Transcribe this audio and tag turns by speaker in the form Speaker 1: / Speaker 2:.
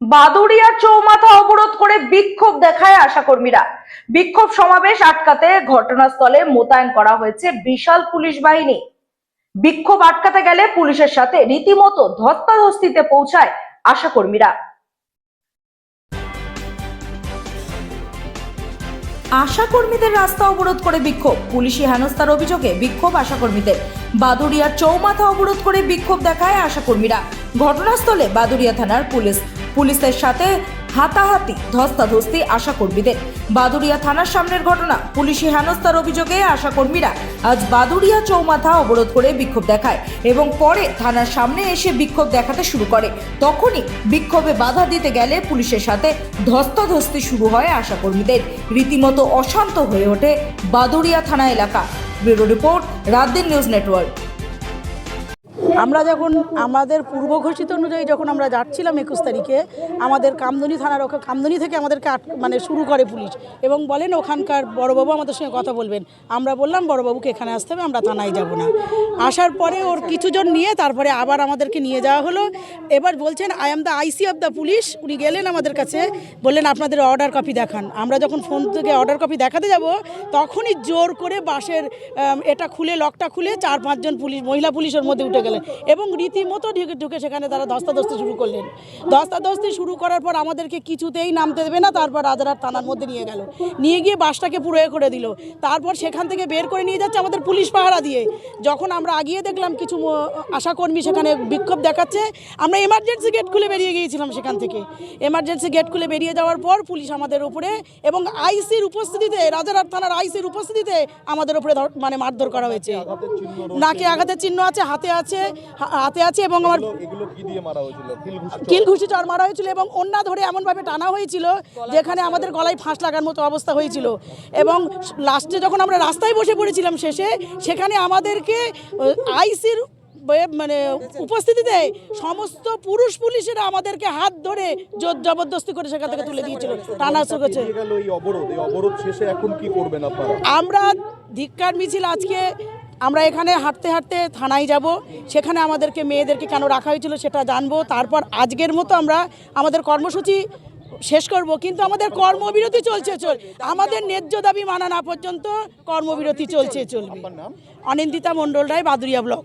Speaker 1: বাদুড়িয়া চৌমাথা অবরোধ করে বিক্ষোভ দেখায় আশাকর্মীরা। বিক্ষোভ সমাবেশ আটকাতে ঘটনাস্থলে মোতায়েন করা হয়েছে বিশাল পুলিশ বাহিনী। বিক্ষোভ আটকাতে গেলে পুলিশের সাথে রীতিমতো ধস্তাধস্তিতে পৌঁছায় আশাকর্মীরা। আশাকর্মীদের রাস্তা অবরোধ করে বিক্ষোভ। পুলিশি হেনস্থার অভিযোগে বিক্ষোভ আশাকর্মীদের। বাদুড়িয়ার চৌমাথা অবরোধ করে বিক্ষোভ দেখায় আশাকর্মীরা। ঘটনাস্থলে বাদুড়িয়া থানার পুলিশ পুলিশের সাথে হাতাহাতি ধস্তাধস্তি আশাকর্মীদের। বাদুড়িয়া থানার সামনের ঘটনা, পুলিশি হেনস্থার অভিযোগে আশাকর্মীরা আজ বাদুড়িয়া চৌমাথা অবরোধ করে বিক্ষোভ দেখায় এবং পরে থানার সামনে এসে বিক্ষোভ দেখাতে শুরু করে। তখনই বিক্ষোভে বাধা দিতে গেলে পুলিশের সাথে ধস্তাধস্তি শুরু হয় আশাকর্মীদের। রীতিমতো অশান্ত হয়ে ওঠে বাদুড়িয়া থানা এলাকা। Bureau report Raatdin news network.
Speaker 2: আমরা যখন আমাদের পূর্ব ঘোষিত অনুযায়ী যখন আমরা যাচ্ছিলাম একুশ তারিখে, আমাদের কামদুনি থানার ওখানে কামদুনি থেকে আমাদেরকে মানে শুরু করে পুলিশ এবং বলেন ওখানকার বড়বাবু আমাদের সঙ্গে কথা বলবেন। আমরা বললাম, বড়বাবুকে এখানে আসতে হবে, আমরা থানায় যাব না। আসার পরে ওর কিছুজন নিয়ে তারপরে আবার আমাদেরকে নিয়ে যাওয়া হলো। এবার বলছেন I am the IC of the police উনি গেলেন আমাদের কাছে, বললেন, আপনাদের অর্ডার কপি দেখান। আমরা যখন ফোন থেকে অর্ডার কপি দেখাতে যাব, তখনই জোর করে বাসের এটা খুলে লকটা খুলে চার, পাঁচজন পুলিশ, মহিলা পুলিশের মধ্যে উঠে গেলেন। এবং রীতিমতো ঢুকে ঢুকে সেখানে তারা ধস্তাধস্তি শুরু করলেন। ধস্তাধস্তি শুরু করার পর আমাদেরকে কিছুতেই নামতে দেবে না তারপর রাজারহাট থানার মধ্যে নিয়ে গেল। নিয়ে গিয়ে বাসটাকে পুরো এ করে দিল। তারপর সেখান থেকে বের করে নিয়ে যাচ্ছে আমাদের পুলিশ পাহারা দিয়ে। যখন আমরা আগিয়ে দেখলাম কিছু আশাকর্মী সেখানে বিক্ষোভ দেখাচ্ছে আমরা এমার্জেন্সি গেট খুলে বেরিয়ে গিয়েছিলাম সেখান থেকে। এমার্জেন্সি গেট খুলে বেরিয়ে যাওয়ার পর পুলিশ আমাদের উপরে এবং আইসির উপস্থিতিতে রাজারহাট থানার আইসির উপস্থিতিতে আমাদের উপরে মানে মারধর করা হয়েছে। নাকে আঘাতের চিহ্ন আছে হাতে আছে হা- হাতে আছে এবং আমার
Speaker 3: দিয়ে কিল ঘুষি
Speaker 2: চর। মারা হয়েছিল এবং অন্যা ধরে এমনভাবে টানা হয়েছিল যেখানে আমাদের গলায় ফাঁস লাগার মতো অবস্থা হয়েছিল। এবং লাস্টে যখন আমরা রাস্তায় বসে পড়েছিলাম শেষে সেখানে আমাদেরকে আইসির মানে উপস্থিতিতে সমস্ত পুরুষ পুলিশেরা আমাদেরকে হাত ধরে জোর জবরদস্তি করে সেখান থেকে তুলে দিয়েছিল টানা করেছে।
Speaker 3: দিয়ে
Speaker 2: আমরা ধিক্কার মিছিল আজকে আমরা এখানে হাঁটতে হাঁটতে থানায় যাব। সেখানে আমাদেরকে মেয়েদেরকে কেন রাখা হয়েছিল সেটা জানব। তারপর আজকের মতো আমরা আমাদের কর্মসূচি শেষ করব। কিন্তু আমাদের কর্মবিরতি চলছে চল আমাদের ন্যায্য দাবি মানা না পর্যন্ত কর্মবিরতি চলছে
Speaker 3: চল
Speaker 2: অনিন্দিতা মণ্ডল রায় বাদুরিয়া ব্লক।